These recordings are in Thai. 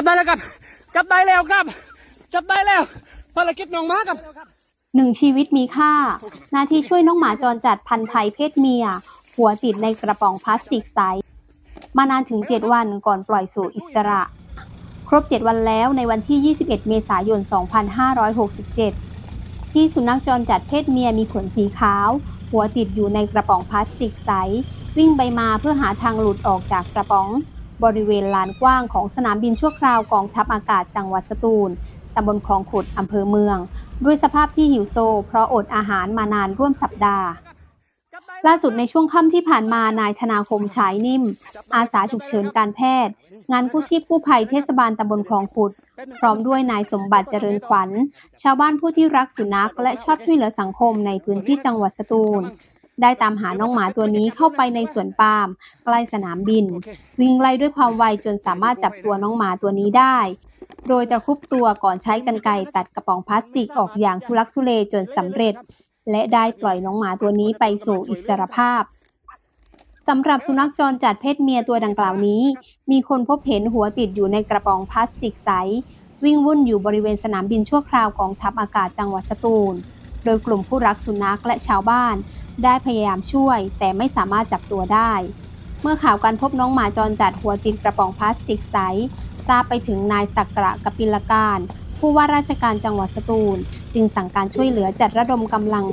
จับได้แล้วครับ จับได้แล้วครับ จับได้แล้ว ภารกิจน้องหมาครับหนึ่งชีวิตมีค่า หน้าที่ช่วยน้องหมาจรจัดพันธุ์ไทยเพศเมีย หัวติดในกระป๋องพลาสติกใส มานานถึง 7 วันก่อนปล่อยสู่อิสระ ครบ 7 วันแล้วในวันที่ 21 เมษายน 2567 ที่สุนัขจรจัดเพศเมียมีขนสีขาว หัวติดอยู่ในกระป๋องพลาสติกใส วิ่งไปมาเพื่อหาทางหลุดออกจากกระป๋อง บริเวณลานกว้างของสนามบินชั่วคราวกองทัพอากาศจังหวัดสตูลตำบลคลองขุดอำเภอเมือง ด้วยสภาพที่หิวโซ เพราะอดอาหารมานานร่วมสัปดาห์ ล่าสุดในช่วงค่ำที่ผ่านมานายธนาคมฉายนิ่ม อาสาฉุกเฉินการแพทย์ งานกู้ชีพกู้ภัยเทศบาลตำบลคลองขุด พร้อมด้วยนายสมบัติเจริญขวัญ ชาวบ้านผู้ที่รักสุนัขและชอบช่วยเหลือสังคมในพื้นที่จังหวัดสตูล ได้ตามหาน้องหมาตัวนี้เข้าไปในสวนปาล์มใกล้สนามบิน วิ่งไล่ด้วยความไวจนสามารถจับตัวน้องหมาตัวนี้ได้ โดยตะครุบตัวก่อนใช้กรรไกรตัดกระป๋องพลาสติกออกอย่างทุลักทุเลจนสำเร็จ และได้ปล่อยน้องหมาตัวนี้ไปสู่อิสรภาพสำหรับสุนัขจรจัดเพศเมียตัวดังกล่าวนี้ มีคนพบเห็นหัวติดอยู่ในกระป๋องพลาสติกใส วิ่งวุ่นอยู่บริเวณสนามบินชั่วคราวกองทัพอากาศจังหวัดสตูล โดยกลุ่มผู้รักสุนัขและชาวบ้าน ได้พยายามช่วย แต่ไม่สามารถจับตัวได้ เมื่อข่าวการพบน้องหมาจรจัดหัวติดกระป๋องพลาสติกใส ทราบไปถึงนายสักกระกปิลการ ผู้ว่าราชการจังหวัดสตูล จึงสั่งการช่วยเหลือจัดระดมกำลัง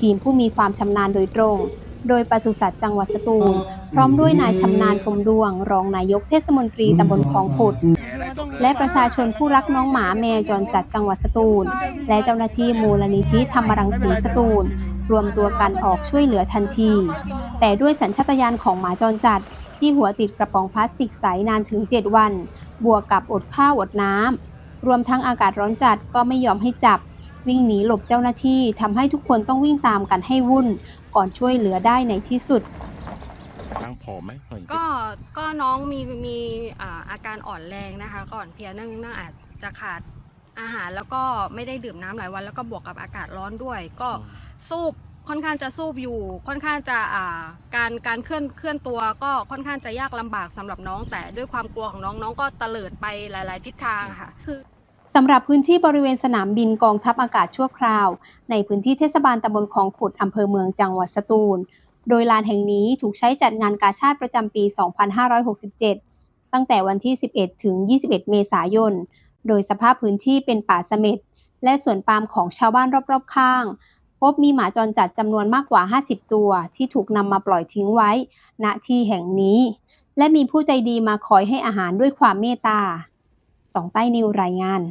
ทีมผู้มีความชำนาญโดยตรง โดยปศุสัตว์จังหวัดสตูล พร้อมด้วยนายชำนาญพรมดวง รองนายกเทศมนตรีตำบลคลองขุดและประชาชนผู้รักน้องหมาแมวจรจัดจังหวัดสตูล และเจ้าหน้าที่มูลนิธิธรรมรังสีสตูล รวมตัวกันออกช่วยเหลือทันที แต่ด้วยสัญชาตญาณของหมาจรจัด ที่หัวติดกระป๋องพลาสติกใสนานถึง 7 วัน บวกกับอดข้าวอดน้ำรวมทั้งอากาศร้อนจัดก็ไม่ยอมให้จับ วิ่งหนีหลบเจ้าหน้าที่ทำให้ทุกคนต้องวิ่งตามกันให้วุ่น ก่อนช่วยเหลือได้ในที่สุดตั้งพอไหมก็ก็น้องมีมีอาการอ่อนแรงนะคะ ก่อนเพียเนื่องเนื่องอาจจะขาด อาหารแล้วก็ไม่ได้ดื่มน้ำหลายวัน แล้วก็บวกกับอากาศร้อนด้วย ก็สูบค่อนข้างจะสูบอยู่ค่อนข้างจะอ่าการการเคลื่อนเคลื่อนตัว ก็ค่อนข้างจะยากลำบากสำหรับน้อง แต่ด้วยความกลัวของน้องน้องก็เตลิดไปหลาย ๆ ทิศทางค่ะ คือสำหรับพื้นที่บริเวณสนามบินกองทัพอากาศชั่วคราว ในพื้นที่เทศบาลตำบลคลองขุดอำเภอเมืองจังหวัดสตูล โดยลานแห่งนี้ถูกใช้จัดงานกาชาติประจำปี 2567 ตั้งแต่วันที่ 11 ถึง 21 เมษายน โดยสภาพพื้นที่เป็นป่าเสม็ดและสวนปาล์มของชาวบ้านรอบๆข้าง พบมีหมาจรจัดจำนวนมากกว่า 50 ตัว ที่ถูกนำมาปล่อยทิ้งไว้ ณที่แห่งนี้ และมีผู้ใจดีมาคอยให้อาหารด้วยความเมตตาสองใต้นิวรายงาน